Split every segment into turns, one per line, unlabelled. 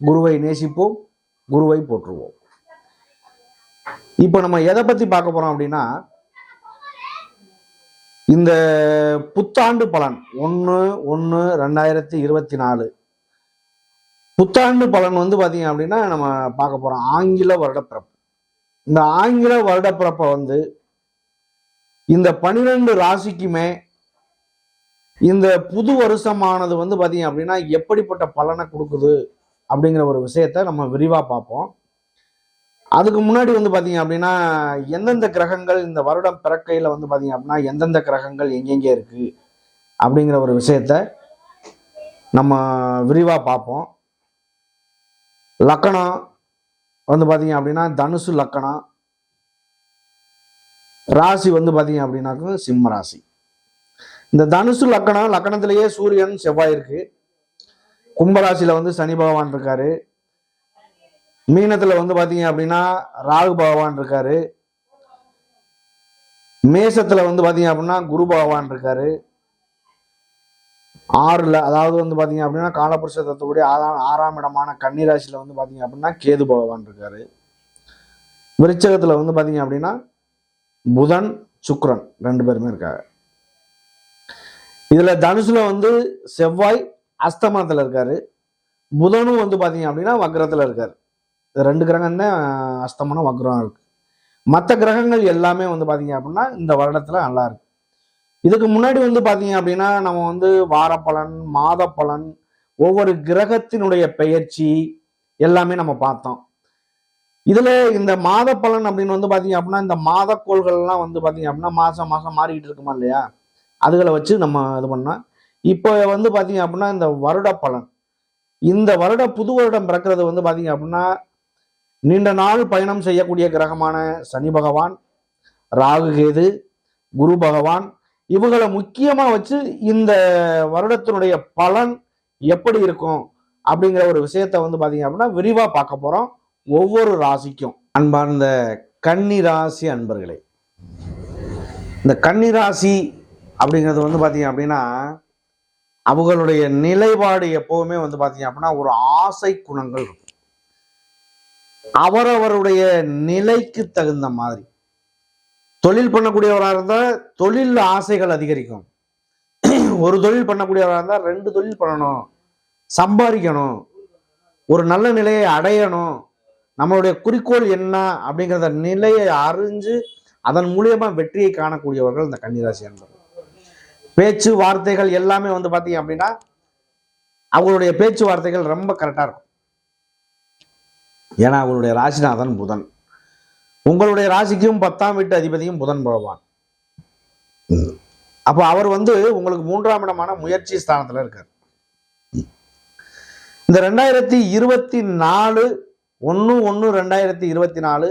குருவை நேசிப்போம் குருவை போற்றுவோம். இப்போ நம்ம எதை பத்தி பார்க்க போறோம் அப்படின்னா இந்த புத்தாண்டு பலன் ஒன்று ஒன்று ரெண்டாயிரத்தி இருபத்தி நாலு புத்தாண்டு பலன் வந்து பார்த்தீங்க அப்படின்னா நம்ம பார்க்க போறோம் ஆங்கில வருடப்பிறப்பு. இந்த ஆங்கில வருடப்பிறப்பை வந்து இந்த பனிரெண்டு ராசிக்குமே இந்த புது வருஷமானது வந்து பார்த்தீங்க அப்படின்னா எப்படிப்பட்ட பலனை கொடுக்குது? அப்படிங்கிற ஒரு விஷயத்த நம்ம விரிவாக பார்ப்போம். அதுக்கு முன்னாடி வந்து பார்த்தீங்க அப்படின்னா எந்தெந்த கிரகங்கள் இந்த வருடம் பிறக்கையில் வந்து பார்த்தீங்க அப்படின்னா எந்தெந்த கிரகங்கள் எங்கெங்கே இருக்குது அப்படிங்கிற ஒரு விஷயத்த நம்ம விரிவாக பார்ப்போம். லக்கணம் வந்து பார்த்தீங்க அப்படின்னா தனுசு லக்கணம். ராசி வந்து பார்த்தீங்க அப்படின்னாக்க சிம்ம ராசி. இந்த தனுசு லக்கணம் லக்கணத்திலேயே சூரியன் செவ்வாய் இருக்குது கும்பராசியில் வந்து சனி பகவான் இருக்காரு. மீனத்தில் வந்து பார்த்தீங்க அப்படின்னா ராகு பகவான் இருக்காரு. மேசத்தில் வந்து பார்த்தீங்க அப்படின்னா குரு பகவான் இருக்காரு. ஆறில் அதாவது வந்து பார்த்தீங்க அப்படின்னா காலபுருஷ ஆறாம் ஆறாம் இடமான கன்னிராசியில் வந்து பார்த்தீங்க அப்படின்னா கேது பகவான் இருக்காரு. விருச்சகத்தில் வந்து பார்த்தீங்க அப்படின்னா புதன் சுக்ரன் ரெண்டு பேருமே இருக்காங்க. இதில் தனுசில் வந்து செவ்வாய் அஸ்தமனத்தில் இருக்காரு. புதனும் வந்து பார்த்தீங்க அப்படின்னா வக்ரத்தில் இருக்காரு. ரெண்டு கிரகம் தான் அஸ்தமனம் வக்ரம் இருக்கு. மற்ற கிரகங்கள் எல்லாமே வந்து பார்த்தீங்க அப்படின்னா இந்த வருடத்தில் நல்லா இருக்கு. இதுக்கு முன்னாடி வந்து பார்த்தீங்க அப்படின்னா நம்ம வந்து வாரப்பலன் மாதப்பலன் ஒவ்வொரு கிரகத்தினுடைய பெயர்ச்சி எல்லாமே நம்ம பார்த்தோம். இதில் இந்த மாத பலன் அப்படின்னு வந்து பார்த்தீங்க அப்படின்னா இந்த மாதக்கோள்கள்லாம் வந்து பார்த்தீங்க அப்படின்னா மாதம் மாதம் மாறிக்கிட்டு இருக்குமா இல்லையா? அதுகளை வச்சு நம்ம இது பண்ணோம் இப்போ வந்து பார்த்தீங்க அப்படின்னா இந்த வருட பலன். இந்த வருட புது வருடம் பிறக்கிறது வந்து பார்த்தீங்க அப்படின்னா நீண்ட நாள் பயணம் செய்யக்கூடிய கிரகமான சனி பகவான் ராகு கேது குரு பகவான் இவங்களை முக்கியமாக வச்சு இந்த வருடத்தினுடைய பலன் எப்படி இருக்கும் அப்படிங்கிற ஒரு விஷயத்த வந்து பார்த்தீங்க அப்படின்னா விரிவாக பார்க்க போகிறோம் ஒவ்வொரு ராசிக்கும். அன்பார்ந்த கன்னி ராசி அன்பர்களே இந்த கன்னி ராசி அப்படிங்கிறது வந்து பார்த்தீங்க அப்படின்னா அவங்களுடைய நிலைப்பாடு எப்பவுமே வந்து பாத்தீங்க அப்படின்னா ஒரு ஆசை குணங்கள் இருக்கும். அவரவருடைய நிலைக்கு தகுந்த மாதிரி. தொழில் பண்ணக்கூடியவராக இருந்தால் தொழில் ஆசைகள் அதிகரிக்கும். ஒரு தொழில் பண்ணக்கூடியவராக இருந்தால் ரெண்டு தொழில் பண்ணணும். சம்பாதிக்கணும். ஒரு நல்ல நிலையை அடையணும். நம்மளுடைய குறிக்கோள் என்ன அப்படிங்கிறத நிலையை அறிஞ்சு அதன் மூலியமா வெற்றியை காணக்கூடியவர்கள் இந்த கன்னிராசி என்பது பேச்சு வார்த்தைகள் எல்லாமே வந்து பார்த்தீங்க அப்படின்னா அவங்களுடைய பேச்சுவார்த்தைகள் ரொம்ப கரெக்டாக இருக்கும். ஏன்னா அவங்களுடைய ராசிநாதன் புதன். உங்களுடைய ராசிக்கும் பத்தாம் வீட்டு அதிபதியும் புதன் பகவான். அப்போ அவர் வந்து உங்களுக்கு மூன்றாம் இடமான முயற்சி ஸ்தானத்துல இருக்கார். இந்த ரெண்டாயிரத்தி இருபத்தி நாலு ஒன்று ஒன்று ரெண்டாயிரத்தி இருபத்தி நாலு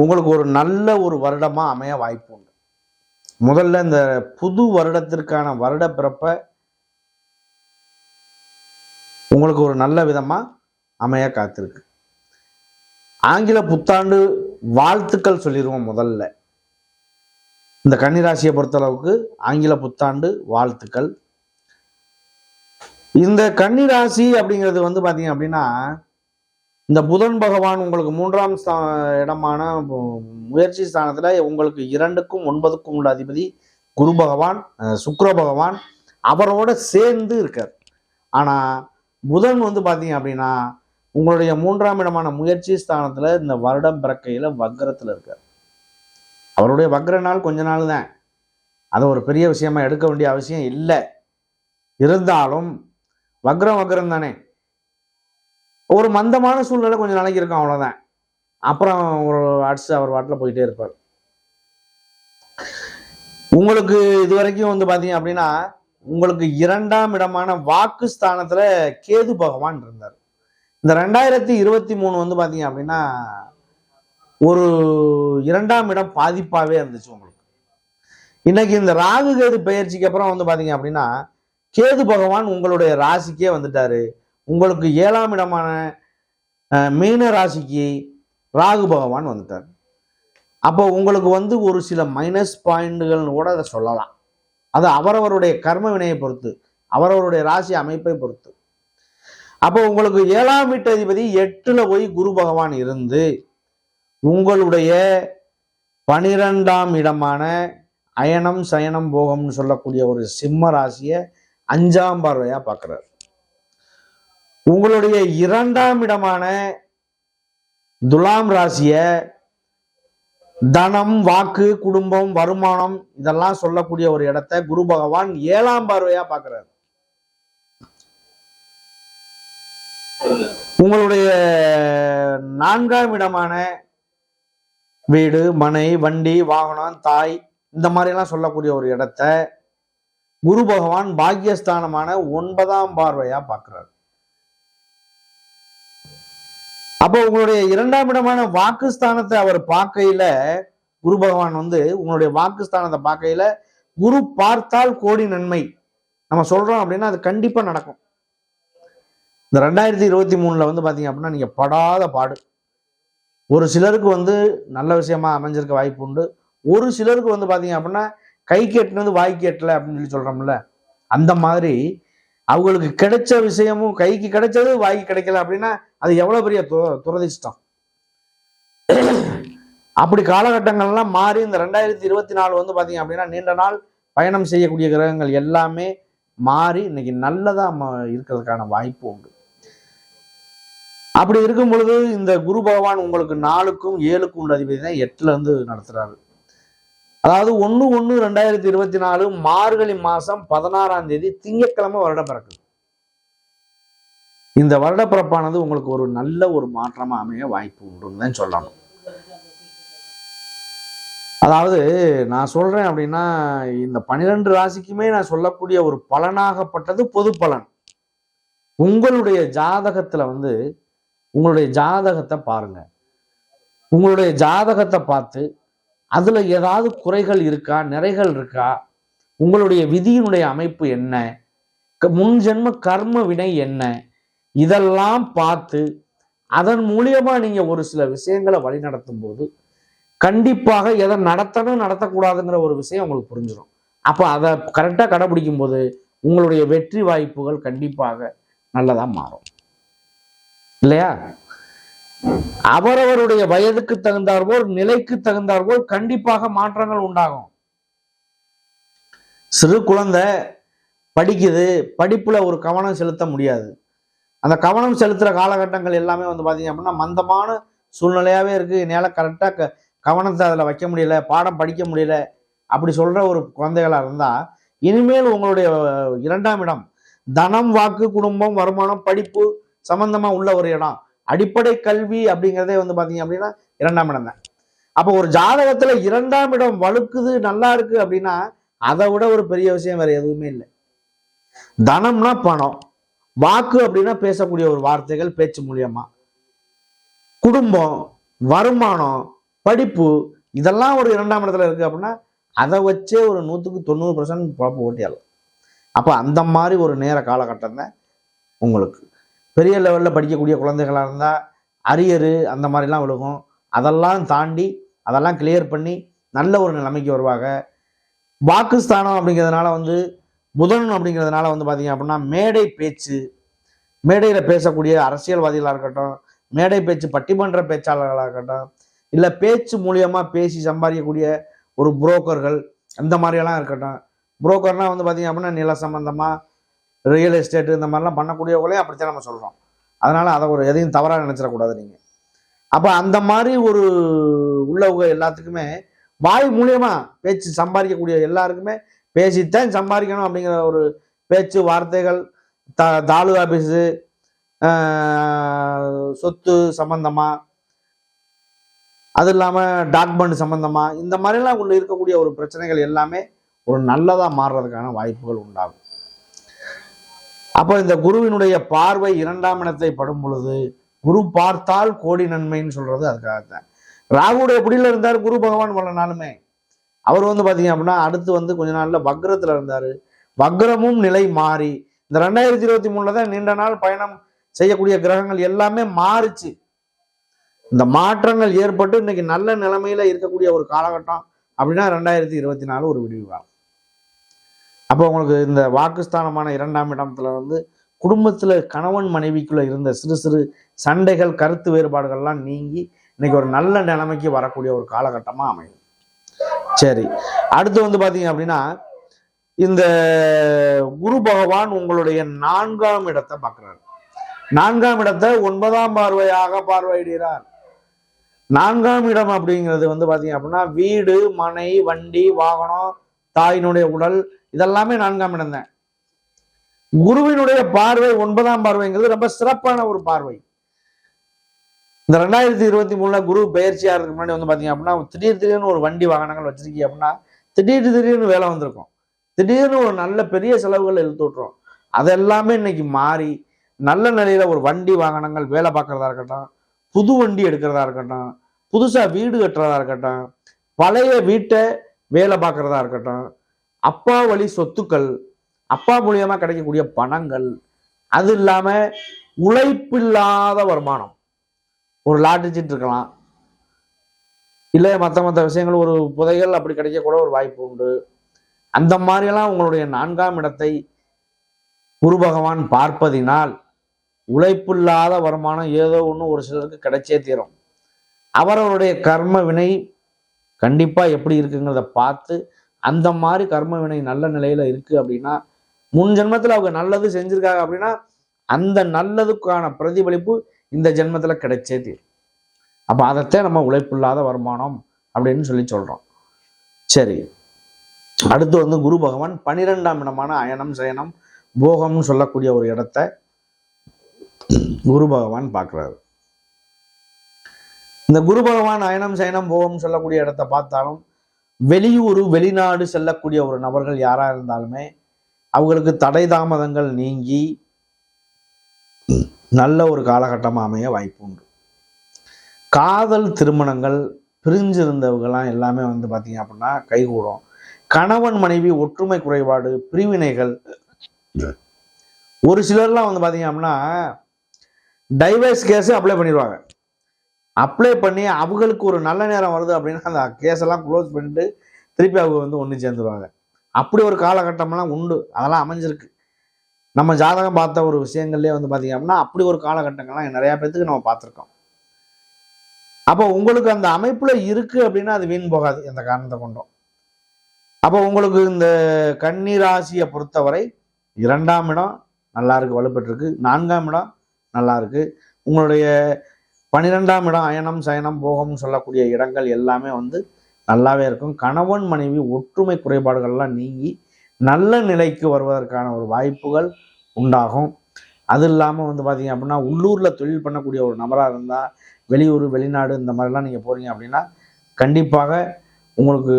உங்களுக்கு ஒரு நல்ல ஒரு வருடமா அமைய வாய்ப்பு உண்டு. முதல்ல இந்த புது வருடத்திற்கான வருட பிறப்ப உங்களுக்கு ஒரு நல்ல விதமா அமைய காத்திருக்கு. ஆங்கில புத்தாண்டு வாழ்த்துக்கள் சொல்லிடுவோம் முதல்ல. இந்த கன்னிராசியை பொறுத்தளவுக்கு ஆங்கில புத்தாண்டு வாழ்த்துக்கள். இந்த கன்னிராசி அப்படிங்கிறது வந்து பார்த்தீங்க அப்படின்னா இந்த புதன் பகவான் உங்களுக்கு மூன்றாம் ஸ்தா- இடமான முயற்சி ஸ்தானத்தில் உங்களுக்கு இரண்டுக்கும் ஒன்பதுக்கும் உள்ள அதிபதி குரு பகவான் அஹ், பகவான். அவரோட சேர்ந்து இருக்கார். ஆனால் புதன் வந்து பார்த்தீங்க அப்படின்னா உங்களுடைய மூன்றாம் இடமான முயற்சி ஸ்தானத்தில் இந்த வருடம் பிறக்கையில் வக்கரத்தில் இருக்கார். அவருடைய வக்ர நாள் கொஞ்ச நாள் தான். அதை ஒரு பெரிய விஷயமா எடுக்க வேண்டிய அவசியம் இல்லை. இருந்தாலும் வக்ரம் வக்ரம் தானே ஒரு மந்தமான சூழ்நிலை கொஞ்சம் நாளைக்கு இருக்கும் அவ்வளோதான் அப்புறம் ஒரு அடிச்சு அவர் வாட்டில் போயிட்டே இருப்பார். உங்களுக்கு இது வரைக்கும் வந்து பார்த்தீங்க அப்படின்னா உங்களுக்கு இரண்டாம் இடமான வாக்கு ஸ்தானத்தில் கேது பகவான் இருந்தார். இந்த ரெண்டாயிரத்தி இருபத்தி மூணு வந்து பார்த்தீங்க அப்படின்னா ஒரு இரண்டாம் இடம் பாதிப்பாகவே இருந்துச்சு உங்களுக்கு. இன்னைக்கு இந்த ராகு கேது பயிற்சிக்கு அப்புறம் வந்து பார்த்தீங்க அப்படின்னா கேது பகவான் உங்களுடைய ராசிக்கே வந்துட்டாரு. உங்களுக்கு ஏழாம் இடமான மீன ராசிக்கு ராகு பகவான் வந்துட்டார். அப்போ உங்களுக்கு வந்து ஒரு சில மைனஸ் பாயிண்ட்கள்னு கூட அதை சொல்லலாம். அது அவரவருடைய கர்ம வினையை பொறுத்து அவரவருடைய ராசி அமைப்பை பொறுத்து. அப்போ உங்களுக்கு ஏழாம் வீட்டு அதிபதி எட்டுல போய் குரு பகவான் இருந்து உங்களுடைய பனிரெண்டாம் இடமான அயனம் சயனம் போகம்னு சொல்லக்கூடிய ஒரு சிம்ம ராசியை அஞ்சாம் பார்வையாக பார்க்குறாரு. உங்களுடைய இரண்டாம் இடமான துலாம் ராசியை தனம் வாக்கு குடும்பம் வருமானம் இதெல்லாம் சொல்லக்கூடிய ஒரு இடத்தை குரு பகவான் ஏழாம் பார்வையா பார்க்கிறார். உங்களுடைய நான்காம் இடமான வீடு மனை வண்டி வாகனம் தாய் இந்த மாதிரிலாம் சொல்லக்கூடிய ஒரு இடத்த குரு பகவான் பாக்கியஸ்தானமான ஒன்பதாம் பார்வையா பார்க்குறாரு. அப்போ உங்களுடைய இரண்டாம் இடமான வாக்குஸ்தானத்தை அவர் பார்க்கையில குரு பகவான் வந்து உங்களுடைய வாக்குஸ்தானத்தை பார்க்கையில குரு பார்த்தால் கோடி நன்மை. நம்ம சொல்றோம் அப்படின்னா அது கண்டிப்பா நடக்கும். இந்த ரெண்டாயிரத்தி இருபத்தி மூணுல வந்து பாத்தீங்க அப்படின்னா நீங்க படாத பாடு. ஒரு சிலருக்கு வந்து நல்ல விஷயமா அமைஞ்சிருக்க வாய்ப்பு உண்டு. ஒரு சிலருக்கு வந்து பாத்தீங்க அப்படின்னா கை கெட்டினது வாய் கெட்டல அப்படின்னு சொல்லி சொல்றோம்ல அந்த மாதிரி அவங்களுக்கு கிடைச்ச விஷயமும் கைக்கு கிடைச்சது வாய்க்கு கிடைக்கல அப்படின்னா அது எவ்வளவு பெரிய து- துரதிர்ஷ்டம்? அப்படி காலகட்டங்கள்லாம் மாறி இந்த ரெண்டாயிரத்தி இருபத்தி நாலு வந்து பாத்தீங்க அப்படின்னா நீண்ட நாள் பயணம் செய்யக்கூடிய கிரகங்கள் எல்லாமே மாறி இன்னைக்கு நல்லதா ம- இருக்கிறதுக்கான வாய்ப்பு உண்டு. அப்படி இருக்கும் பொழுது இந்த குரு பகவான் உங்களுக்கு நாலுக்கும் ஏழுக்கும் உள்ள அதிபதி தான் எட்டுல இருந்து நடத்துறாரு. அதாவது ஒன்று ஒன்று ரெண்டாயிரத்தி இருபத்தி நாலு மார்கழி மாசம் பதினாறாம் தேதி திங்கட்கிழமை வருட பிறக்குது இந்த வருடப்பிறப்பானது உங்களுக்கு ஒரு நல்ல ஒரு மாற்றமா அமைய வாய்ப்பு உண்டுன்னு தான் சொல்லணும். அதாவது நான் சொல்றேன் அப்படின்னா இந்த பனிரெண்டு ராசிக்குமே நான் சொல்லக்கூடிய ஒரு பலனாகப்பட்டது பொது பலன். உங்களுடைய ஜாதகத்துல வந்து உங்களுடைய ஜாதகத்தை பாருங்க. உங்களுடைய ஜாதகத்தை பார்த்து அதில் ஏதாவது குறைகள் இருக்கா? நிறைகள் இருக்கா? உங்களுடைய விதியினுடைய அமைப்பு என்ன? க- முன் ஜென்ம கர்ம வினை என்ன? இதெல்லாம் பார்த்து அதன் மூலியமாக நீங்கள் ஒரு சில விஷயங்களை வழிநடத்தும் போது கண்டிப்பாக எதை நடத்தணும் நடத்தக்கூடாதுங்கிற ஒரு விஷயம் உங்களுக்கு புரிஞ்சிடும் அப்போ அதை கரெக்டாக கடைபிடிக்கும் போது உங்களுடைய வெற்றி வாய்ப்புகள் கண்டிப்பாக நல்லதாக மாறும். இல்லையா? அவரவருடைய வயதுக்கு தகுந்தார்போல் நிலைக்கு தகுந்தார்போல் கண்டிப்பாக மாற்றங்கள் உண்டாகும். சிறு குழந்தை படிக்குது படிப்புல ஒரு கவனம் செலுத்த முடியாது. அந்த கவனம் செலுத்துற காலகட்டங்கள் எல்லாமே வந்து பாத்தீங்க அப்படின்னா மந்தமான சூழ்நிலையாவே இருக்கு. என்னால கரெக்டா க கவனத்தை அதில் வைக்க முடியல பாடம் படிக்க முடியல அப்படி சொல்ற ஒரு குழந்தைகளா இருந்தா இனிமேல் உங்களுடைய இரண்டாம் இடம் தனம் வாக்கு குடும்பம் வருமானம் படிப்பு சம்பந்தமா உள்ள ஒரு இடம். அடிப்படை கல்வி அப்படிங்கிறதே வந்து பார்த்தீங்க அப்படின்னா இரண்டாம் இடம் தான். அப்போ ஒரு ஜாதகத்தில் இரண்டாம் இடம் வலுக்குது நல்லா இருக்கு அப்படின்னா அதை விட ஒரு பெரிய விஷயம் வேற எதுவுமே இல்லை. தனம்னா பணம். வாக்கு அப்படின்னா பேசக்கூடிய ஒரு வார்த்தைகள் பேச்சு மூலியமா. குடும்பம் வருமானம் படிப்பு இதெல்லாம் ஒரு இரண்டாம் இடத்துல இருக்கு அப்படின்னா அதை வச்சே ஒரு நூற்றுக்கு தொண்ணூறு பர்சன்ட் குழப்பம் ஓட்டியாலும் அப்போ அந்த மாதிரி ஒரு நேர காலகட்டம் தான் உங்களுக்கு. பெரிய லெவலில் படிக்கக்கூடிய குழந்தைகளாக இருந்தால் அரியரு அந்த மாதிரிலாம் விழுகும். அதெல்லாம் தாண்டி அதெல்லாம் கிளியர் பண்ணி நல்ல ஒரு நிலைமைக்கு வருவாங்க. வாக்குஸ்தானம் அப்படிங்கிறதுனால வந்து புதன் அப்படிங்கிறதுனால வந்து பார்த்தீங்க அப்படின்னா மேடை பேச்சு மேடையில் பேசக்கூடிய அரசியல்வாதிகளாக இருக்கட்டும் மேடை பேச்சு பட்டிமன்ற பேச்சாளர்களாக இருக்கட்டும் இல்லை பேச்சு மூலியமாக பேசி சம்பாதிக்கக்கூடிய ஒரு புரோக்கர்கள் அந்த மாதிரியெல்லாம் இருக்கட்டும். புரோக்கர்னால் வந்து பார்த்தீங்க அப்படின்னா நில சம்மந்தமாக ரியல் எஸ்டேட் இந்த மாதிரிலாம் பண்ணக்கூடியவங்களையும் அப்படித்தான் நம்ம சொல்கிறோம் அதனால் அதை ஒரு எதையும் தவறாக நினச்சிடக்கூடாது நீங்கள் அப்போ அந்த மாதிரி ஒரு உள்ளவங்க எல்லாத்துக்குமே வாய் மூலியமாக பேச்சு சம்பாதிக்கக்கூடிய எல்லாருக்குமே பேசித்தான் சம்பாதிக்கணும் அப்படிங்கிற ஒரு பேச்சு வார்த்தைகள் த தாலுகா ஆஃபீஸு சொத்து சம்பந்தமாக அது இல்லாமல் டாக்குமெண்ட் சம்மந்தமாக இந்த மாதிரிலாம் உள்ள இருக்கக்கூடிய ஒரு பிரச்சனைகள் எல்லாமே ஒரு நல்லதாக மாறுறதுக்கான வாய்ப்புகள் உண்டாகும். அப்போ இந்த குருவினுடைய பார்வை இரண்டாம் இடத்தை படும் பொழுது குரு பார்த்தால் கோடி நன்மைன்னு சொல்றது அதுக்காகத்தான். ராகுடைய பிடியில் இருந்தார்? குரு பகவான் பல நாளுமே. அவர் வந்து பார்த்தீங்க அப்படின்னா அடுத்து வந்து கொஞ்ச நாளில் வக்ரத்தில் இருந்தார். வக்ரமும் நிலை மாறி இந்த ரெண்டாயிரத்தி இருபத்தி மூணில் தான் நீண்ட நாள் பயணம் செய்யக்கூடிய கிரகங்கள் எல்லாமே மாறுச்சு. இந்த மாற்றங்கள் ஏற்பட்டு இன்னைக்கு நல்ல நிலைமையில இருக்கக்கூடிய ஒரு காலகட்டம் அப்படின்னா ரெண்டாயிரத்தி இருபத்தி நாலு ஒரு விடிவு காலம். அப்போ உங்களுக்கு இந்த வாக்குஸ்தானமான இரண்டாம் இடத்துல வந்து குடும்பத்தில் கணவன் மனைவிக்குள்ளே இருந்த சிறு சிறு சண்டைகள் கருத்து வேறுபாடுகள்லாம் நீங்கி இன்னைக்கு ஒரு நல்ல நிலைமைக்கு வரக்கூடிய ஒரு காலகட்டமாக அமையும். சரி அடுத்து வந்து பார்த்தீங்க அப்படின்னா இந்த குரு பகவான் உங்களுடைய நான்காம் இடத்தை பார்க்குறாரு. நான்காம் இடத்தை ஒன்பதாம் பார்வையாக பார்வையிடுகிறார். நான்காம் இடம் அப்படிங்கிறது வந்து பார்த்தீங்க அப்படின்னா வீடு மனை வண்டி வாகனம் தாயினுடைய உடல் இதெல்லாமே நான்காம் இடம் தான் குருவினுடைய பார்வை ஒன்பதாம் பார்வைங்கிறது ரொம்ப சிறப்பான ஒரு பார்வை. இந்த ரெண்டாயிரத்தி இருபத்தி மூணுல குரு பயிற்சியாருக்கு முன்னாடி வந்து பாத்தீங்க அப்படின்னா திடீர் திடீர்னு ஒரு வண்டி வாகனங்கள் வச்சிருக்கீங்க அப்படின்னா திடீர் திடீர்னு வேலை வந்திருக்கும். திடீர்னு ஒரு நல்ல பெரிய செலவுகள் இழுத்து விட்டுரும். அதெல்லாமே இன்னைக்கு மாறி நல்ல நிலையில ஒரு வண்டி வாகனங்கள் வேலை பார்க்கறதா இருக்கட்டும் புது வண்டி எடுக்கிறதா இருக்கட்டும் புதுசா வீடு கட்டுறதா இருக்கட்டும் பழைய வீட்டை வேலை பார்க்கறதா இருக்கட்டும் அப்பா வழி சொத்துக்கள் அப்பா மூலியமா கிடைக்கக்கூடிய பணங்கள் அது இல்லாம உழைப்பில்லாத வருமானம். ஒரு லாட்டிச்சிட்டு இருக்கலாம். இல்லை மற்ற மற்ற விஷயங்கள் ஒரு புதைகள் அப்படி கிடைக்க கூட ஒரு வாய்ப்பு உண்டு. அந்த மாதிரியெல்லாம் உங்களுடைய நான்காம் இடத்தை குரு பகவான் பார்ப்பதினால் உழைப்பில்லாத வருமானம் ஏதோ ஒன்று ஒரு சிலருக்கு கிடைச்சே தீரும். அவரவருடைய கர்ம வினை கண்டிப்பாக எப்படி இருக்குங்கிறத பார்த்து அந்த மாதிரி கர்ம வினை நல்ல நிலையில இருக்கு அப்படின்னா முன் ஜென்மத்தில் அவங்க நல்லது செஞ்சிருக்காங்க அப்படின்னா அந்த நல்லதுக்கான பிரதிபலிப்பு இந்த ஜென்மத்தில் கிடைச்சே தீரும். அப்போ அதைத்தான் நம்ம உழைப்பில்லாத வருமானம் அப்படின்னு சொல்லி சொல்கிறோம் சரி. அடுத்து வந்து குரு பகவான் பனிரெண்டாம் இடமான அயனம் சயனம் போகம்னு சொல்லக்கூடிய ஒரு இடத்த குரு பகவான் பார்க்குறாரு. இந்த குரு பகவான் அயனம் சயனம் போகம்னு சொல்லக்கூடிய இடத்த பார்த்தாலும் வெளியூர் வெளிநாடு செல்லக்கூடிய ஒரு நபர்கள் யாரா இருந்தாலுமே அவங்களுக்கு தடை தாமதங்கள் நீங்கி நல்ல ஒரு காலகட்டமா அமைய வாய்ப்பு உண்டு. காதல் திருமணங்கள் பிரிஞ்சிருந்தவங்கலாம் எல்லாமே வந்து பார்த்தீங்க அப்படின்னா கைகூடும். கணவன் மனைவி ஒற்றுமை குறைபாடு பிரிவினைகள். ஒரு சிலர்லாம் வந்து பார்த்தீங்க அப்படின்னா டைவர்ஸ் கேஸ் அப்ளை பண்ணிடுவாங்க அப்ளை பண்ணி அவங்களுக்கு ஒரு நல்ல நேரம் வருது அப்படின்னா அந்த கேஸ் எல்லாம் க்ளோஸ் பண்ணிட்டு திருப்பி அவங்க வந்து ஒன்று சேர்ந்துருவாங்க. அப்படி ஒரு காலகட்டம்லாம் உண்டு. அதெல்லாம் அமைஞ்சிருக்கு. நம்ம ஜாதகம் பார்த்த ஒரு விஷயங்கள்லேயே வந்து பார்த்தீங்க அப்படின்னா அப்படி ஒரு காலகட்டங்கள்லாம் நிறையா பேத்துக்கு நம்ம பார்த்துருக்கோம். அப்போ உங்களுக்கு அந்த அமைப்புல இருக்கு அப்படின்னா அது வீண் போகாது. எந்த காரணத்தை கொண்டும். அப்போ உங்களுக்கு இந்த கன்னி ராசியை பொறுத்தவரை இரண்டாம் இடம் நல்லா இருக்கு வலுப்பெற்றிருக்கு. நான்காம் இடம் நல்லா இருக்கு உங்களுடைய பன்னிரெண்டாம் இடம் அயனம் சயனம் போகம்னு சொல்லக்கூடிய இடங்கள் எல்லாமே வந்து நல்லாவே இருக்கும். கணவன் மனைவி ஒற்றுமை குறைபாடுகள்லாம் நீங்கி நல்ல நிலைக்கு வருவதற்கான ஒரு வாய்ப்புகள் உண்டாகும். அது இல்லாமல் வந்து பார்த்தீங்க அப்படின்னா உள்ளூரில் தொழில் பண்ணக்கூடிய ஒரு நபராக இருந்தால் வெளியூர் வெளிநாடு இந்த மாதிரிலாம் நீங்கள் போகிறீங்க அப்படின்னா கண்டிப்பாக உங்களுக்கு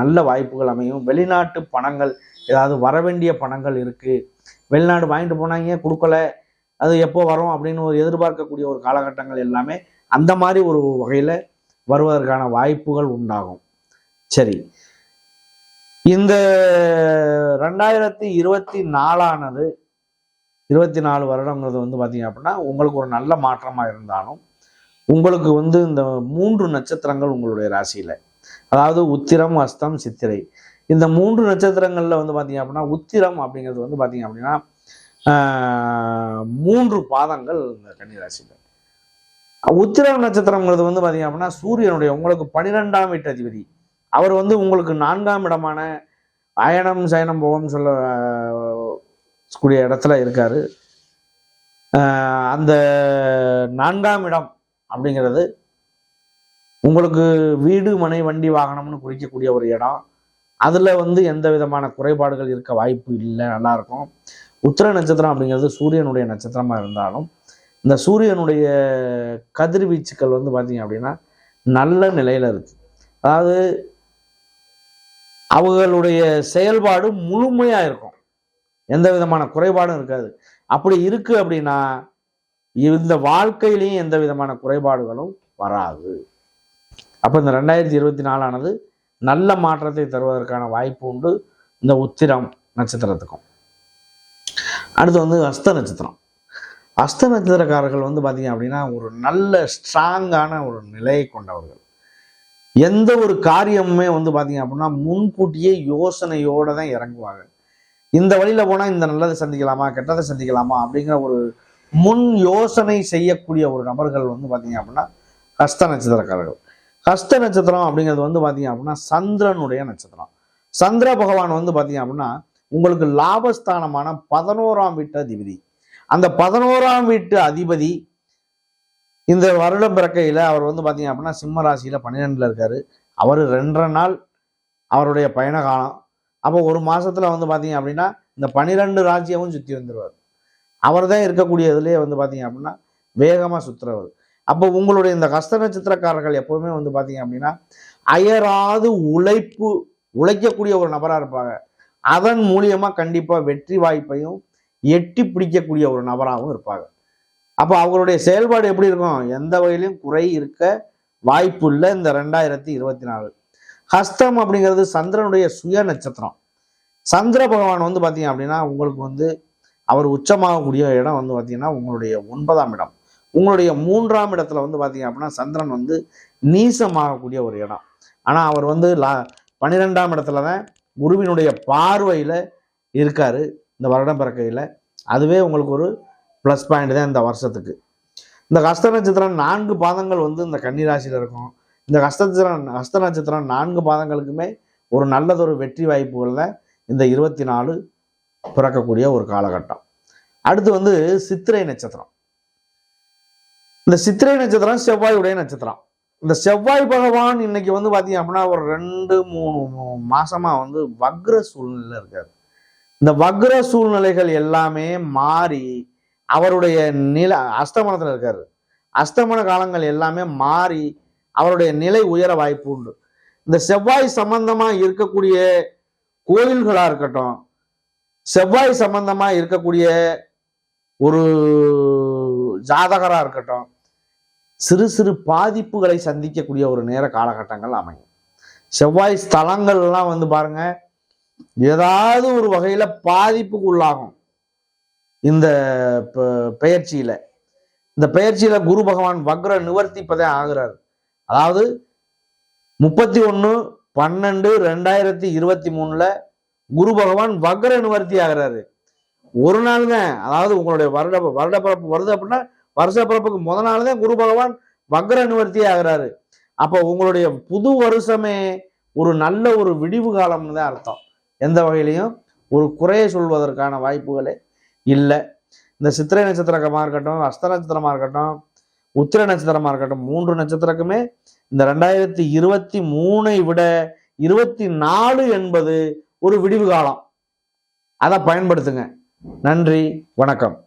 நல்ல வாய்ப்புகள் அமையும். வெளிநாட்டு பணங்கள் ஏதாவது வர வேண்டிய பணங்கள் இருக்குது வெளிநாடு வாங்கிட்டு போனாங்க கொடுக்கலை அது எப்போ வரும் அப்படின்னு ஒரு எதிர்பார்க்கக்கூடிய ஒரு காலகட்டங்கள் எல்லாமே அந்த மாதிரி ஒரு வகையில் வருவதற்கான வாய்ப்புகள் உண்டாகும். சரி. இந்த ரெண்டாயிரத்தி இருபத்தி நாலானது இருபத்தி நாலு வருடங்கிறது வந்து பார்த்தீங்க அப்படின்னா உங்களுக்கு ஒரு நல்ல மாற்றமாக இருந்தாலும் உங்களுக்கு வந்து இந்த மூன்று நட்சத்திரங்கள் உங்களுடைய ராசியில். அதாவது உத்திரம் அஸ்தம் சித்திரை. இந்த மூன்று நட்சத்திரங்களில் வந்து பார்த்தீங்க அப்படின்னா உத்திரம் அப்படிங்கிறது வந்து பார்த்தீங்க அப்படின்னா மூன்று பாதங்கள் இந்த கன்னிராசியில். உத்திரம் நட்சத்திரங்கிறது வந்து பார்த்தீங்க அப்படின்னா சூரியனுடைய உங்களுக்கு பன்னிரெண்டாம் வீட்டு அதிபதி. அவர் வந்து உங்களுக்கு நான்காம் இடமான அயனம் சயனம் போகம் சொல்ல கூடிய இடத்துல இருக்கார். அந்த நான்காம் இடம் அப்படிங்கிறது உங்களுக்கு வீடு மனை வண்டி வாகனம்னு குறிக்கக்கூடிய ஒரு இடம். அதில் வந்து எந்த விதமான குறைபாடுகள் இருக்க வாய்ப்பு இல்லை நல்லா இருக்கும். உத்திர நட்சத்திரம் அப்படிங்கிறது சூரியனுடைய நட்சத்திரமாக இருந்தாலும் இந்த சூரியனுடைய கதிர்வீச்சுக்கள் வந்து பார்த்தீங்க அப்படின்னா நல்ல நிலையில் இருக்குது அதாவது அவர்களுடைய செயல்பாடு முழுமையாக இருக்கும். எந்த விதமான குறைபாடும் இருக்காது. அப்படி இருக்குது அப்படின்னா இந்த வாழ்க்கையிலையும் எந்த விதமான குறைபாடுகளும் வராது. அப்போ இந்த ரெண்டாயிரத்தி இருபத்தி நாலானது நல்ல மாற்றத்தை தருவதற்கான வாய்ப்பு உண்டு இந்த உத்திரம் நட்சத்திரத்துக்கும். அடுத்து வந்து அஸ்த நட்சத்திரம். அஸ்த நட்சத்திரக்காரர்கள் வந்து பார்த்தீங்க அப்படின்னா ஒரு நல்ல ஸ்ட்ராங்கான ஒரு நிலையை கொண்டவர்கள். எந்த ஒரு காரியமுமே வந்து பார்த்தீங்க அப்படின்னா முன்கூட்டியே யோசனையோடு தான் இறங்குவாங்க இந்த வழியில் போனால் இந்த நல்லதை சந்திக்கலாமா கெட்டதை சந்திக்கலாமா அப்படிங்கிற ஒரு முன் யோசனை செய்யக்கூடிய ஒரு நபர்கள் வந்து பார்த்தீங்க அப்படின்னா ஹஸ்த நட்சத்திரக்காரர்கள். ஹஸ்த நட்சத்திரம் அப்படிங்கிறது வந்து பார்த்தீங்க அப்படின்னா சந்திரனுடைய நட்சத்திரம். சந்திர பகவான் வந்து பார்த்தீங்க அப்படின்னா உங்களுக்கு லாபஸ்தானமான பதினோராம் வீட்டு அதிபதி. அந்த பதினோராம் வீட்டு அதிபதி இந்த வருடம் பிறக்கையில் அவர் வந்து பார்த்தீங்க அப்படின்னா சிம்ம ராசியில் பன்னிரெண்டில் இருக்கார். அவர் ரெண்டரை நாள் அவருடைய பயண காலம். அப்போ ஒரு மாதத்தில் வந்து பார்த்தீங்க அப்படின்னா இந்த பன்னிரெண்டு ராஜ்யமும் சுற்றி வந்துடுவார் அவர் தான் இருக்கக்கூடிய இதுலேயே வந்து பார்த்தீங்க அப்படின்னா வேகமாக சுற்றுறவர் அப்போ உங்களுடைய இந்த கஷ்ட நட்சத்திரக்காரர்கள் எப்போவுமே வந்து பார்த்தீங்க அப்படின்னா அயராது உழைப்பு உழைக்கக்கூடிய ஒரு நபராக இருப்பாங்க. அதன் மூலியமா கண்டிப்பாக வெற்றி வாய்ப்பையும் எட்டி பிடிக்கக்கூடிய ஒரு நபராகவும் இருப்பாங்க. அப்போ அவங்களுடைய செயல்பாடு எப்படி இருக்கும்? எந்த வகையிலும் குறை இருக்க வாய்ப்பு இல்லை இந்த ரெண்டாயிரத்தி இருபத்தி நாலு. ஹஸ்தம் அப்படிங்கிறது சந்திரனுடைய சுய நட்சத்திரம். சந்திர பகவான் வந்து பார்த்தீங்க அப்படின்னா உங்களுக்கு வந்து அவர் உச்சமாகக்கூடிய இடம் வந்து பார்த்தீங்கன்னா உங்களுடைய ஒன்பதாம் இடம். உங்களுடைய மூன்றாம் இடத்துல வந்து பார்த்தீங்க அப்படின்னா சந்திரன் வந்து நீசமாகக்கூடிய ஒரு இடம். ஆனால் அவர் வந்து லா பன்னிரெண்டாம் இடத்துல தான் குருவினுடைய பார்வையில் இருக்கார் இந்த வருடம் பிறக்கையில். அதுவே உங்களுக்கு ஒரு ப்ளஸ் பாயிண்ட் தான் இந்த வருஷத்துக்கு. இந்த ஹஸ்த நட்சத்திரம் நான்கு பாதங்கள் வந்து இந்த கன்னிராசியில் இருக்கும். இந்த கஸ்த நட்சத்திரம் ஹஸ்த நட்சத்திரம் நான்கு பாதங்களுக்குமே ஒரு நல்லதொரு வெற்றி வாய்ப்புகளில் இந்த இருபத்தி நாலு பிறக்கக்கூடிய ஒரு காலகட்டம். அடுத்து வந்து சித்திரை நட்சத்திரம். இந்த சித்திரை நட்சத்திரம் செவ்வாயுடைய நட்சத்திரம். இந்த செவ்வாய் பகவான் இன்னைக்கு வந்து பார்த்தீங்க அப்படின்னா ஒரு ரெண்டு மூணு மூ- மாசமா வந்து வக்ர சூழ்நிலையில் இருக்காரு. இந்த வக்ர சூழ்நிலைகள் எல்லாமே மாறி அவருடைய நில அஸ்தமனத்தில் இருக்காரு. அஸ்தமன காலங்கள் எல்லாமே மாறி அவருடைய நிலை உயர வாய்ப்பு உண்டு. இந்த செவ்வாய் சம்பந்தமா இருக்கக்கூடிய கோயில்களா இருக்கட்டும் செவ்வாய் சம்பந்தமா இருக்கக்கூடிய ஒரு ஜாதகரா இருக்கட்டும் சிறு சிறு பாதிப்புகளை சந்திக்கக்கூடிய ஒரு நேர காலகட்டங்கள் அமையும். செவ்வாய் ஸ்தலங்கள்லாம் வந்து பாருங்க ஏதாவது ஒரு வகையில் பாதிப்புக்கு உள்ளாகும் இந்த ப- இந்த பெயர்ச்சியில் குரு பகவான் வக்ர நிவர்த்தி இப்பதான் ஆகுறாரு. அதாவது முப்பத்தி ஒன்று பன்னெண்டு ரெண்டாயிரத்தி இருபத்தி மூணில் குரு பகவான் வக்ர நிவர்த்தி ஆகுறாரு. ஒரு நாள் தான் அதாவது உங்களுடைய வருட வருட பிறப்பு வருது அப்படின்னா வருஷ பிறப்புக்கு முத நாள் தான் குரு பகவான் வக்ர நிவர்த்தி ஆகிறாரு. அப்போ உங்களுடைய புது வருஷமே ஒரு நல்ல ஒரு விடிவு காலம்னு தான் அர்த்தம். எந்த வகையிலையும்? ஒரு குறையை சொல்வதற்கான வாய்ப்புகளே இல்லை. இந்த சித்திரை நட்சத்திரமாக இருக்கட்டும் அஸ்த நட்சத்திரமாக இருக்கட்டும் உத்திர நட்சத்திரமாக இருக்கட்டும் மூன்று நட்சத்திரக்குமே இந்த ரெண்டாயிரத்தி இருபத்தி மூணை விட இருபத்தி நாலு என்பது ஒரு விடிவு காலம். அதை பயன்படுத்துங்க. நன்றி வணக்கம்.